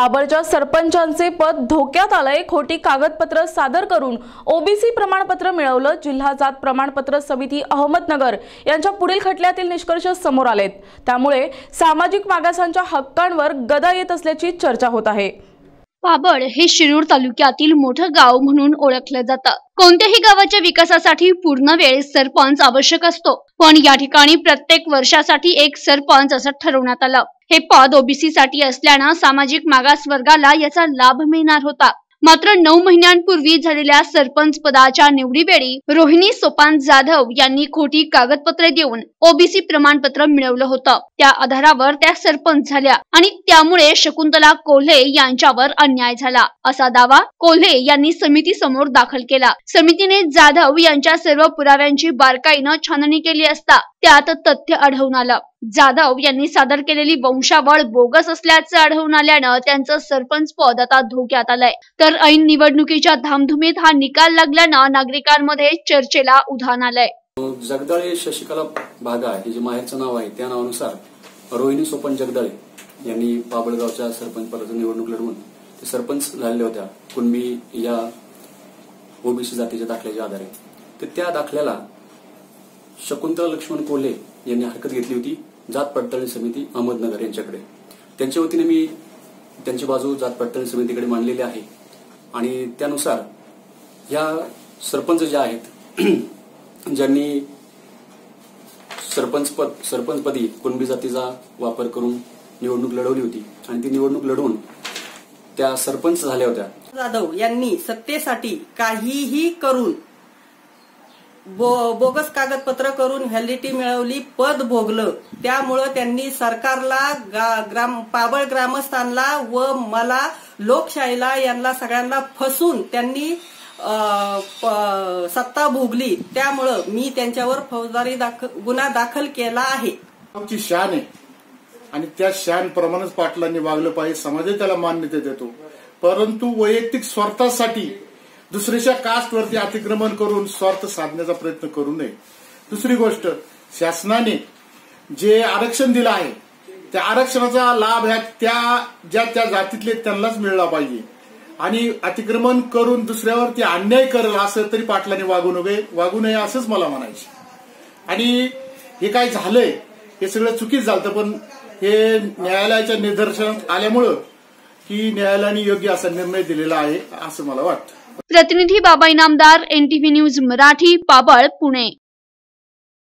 बाबरच्या सरपंचांचे पद धोक्यात आलंय. खोटी कागदपत्र सादर करून ओबीसी प्रमाणपत्र मिळवलं. जिल्हा जात प्रमाणपत्र समिती अहमदनगर यांच्या पुढील खटल्यातील निष्कर्ष समोर आलेत. त्यामुळे सामाजिक मागासांच्या हक्कांवर गदा येत असल्याची चर्चा होत आहे. पाबळ हे शिरूर तालुक्यातील मोठं गाव म्हणून ओळखलं जातं. कोणत्याही गावाच्या विकासासाठी पूर्ण वेळ सरपंच आवश्यक असतो. पण या ठिकाणी प्रत्येक वर्षासाठी एक सरपंच असं ठरवण्यात आलं. हे पद ओबीसी साठी असल्यानं सामाजिक मागास वर्गाला याचा लाभ मिळणार होता. मात्र नऊ महिन्यांपूर्वी झालेल्या सरपंच पदाच्या निवडीवेळी रोहिणी सोपान जाधव यांनी खोटी कागदपत्रे देऊन ओबीसी प्रमाणपत्र मिळवलं होतं. त्या आधारावर त्या सरपंच झाल्या आणि त्यामुळे शकुंतला कोल्हे यांच्यावर अन्याय झाला. असा दावा कोल्हे यांनी समिती समोर दाखल केला. समितीने जाधव यांच्या सर्व पुराव्यांची बारकाईनं छाननी केली असता त्यात तथ्य आढळून आलं. जाधव यांनी सादर केलेली वंशावळ बोगस असल्याचं आढळून आल्यानं त्यांचं सरपंच पद आता धोक्यात आलंय. तर ऐन निवडणुकीच्या धामधुमीत हा निकाल लागल्यानं नागरिकांमध्ये चर्चेला उधाण आलंय. जगदाळे शशिकला भागा हे जे माहेरचं नाव आहे त्या नावानुसार रोहिणी सोपन जगदाळे यांनी पाबळगावच्या सरपंच पदाची निवडणूक लढवून ते सरपंच झालेल्या होत्या. कुणबी या ओबीसी जातीच्या दाखल्याच्या आधारे. तर त्या दाखल्याला शकुंतला लक्ष्मण कोल्हे यांनी हरकत घेतली होती जात पडताळणी समिती अहमदनगर यांच्याकडे. त्यांच्या वतीने मी त्यांची बाजू जात पडताळणी समितीकडे मांडलेली आहे. आणि त्यानुसार या सरपंच ज्या आहेत ज्यांनी सरपंच पद सरपंचपदी कुणबी जातीचा वापर करून निवडणूक लढवली होती आणि ती निवडणूक लढवून त्या सरपंच झाल्या होत्या. जाधव यांनी सत्तेसाठी काहीही करून बो- बोगस कागदपत्र करून व्हॅलिडिटी मिळवली पद भोगलं. त्यामुळं त्यांनी सरकारला गा- ग्राम पाबळ ग्रामस्थांना व मला लोकशाहीला यांना सगळ्यांना फसून त्यांनी प- सत्ता भोगली. त्यामुळं मी त्यांच्यावर फौजदारी दाखल गुन्हा दाखल केला आहे. आमची शान आहे. आणि त्या शान प्रमाणेच पाटलांनी वागलं पाहिजे. समाजही त्याला मान्यता देतो. परंतु वैयक्तिक स्वार्थासाठी दुसऱ्याच्या कास्टवरती अतिक्रमण करून स्वार्थ साधण्याचा प्रयत्न करू नये. दुसरी गोष्ट शासनाने जे आरक्षण दिलं आहे त्या आरक्षणाचा लाभ ह्या त्या ज्या त्या जातीतले त्यांनाच मिळला पाहिजे. आणि अतिक्रमण करून दुसऱ्यावरती अन्याय करेल असं तरी पाटलाने वागू नये वागू नये असंच मला म्हणायचं आणि हे काय झालंय हे सगळं चुकीच झालं पण हे न्यायालयाच्या निदर्शनात आल्यामुळं की न्यायालयाने योग्य असा निर्णय दिलेला आहे असं मला वाटतं. प्रतिनिधी बाबा इनामदार एनटीव्ही न्यूज मराठी पाबळ पुणे.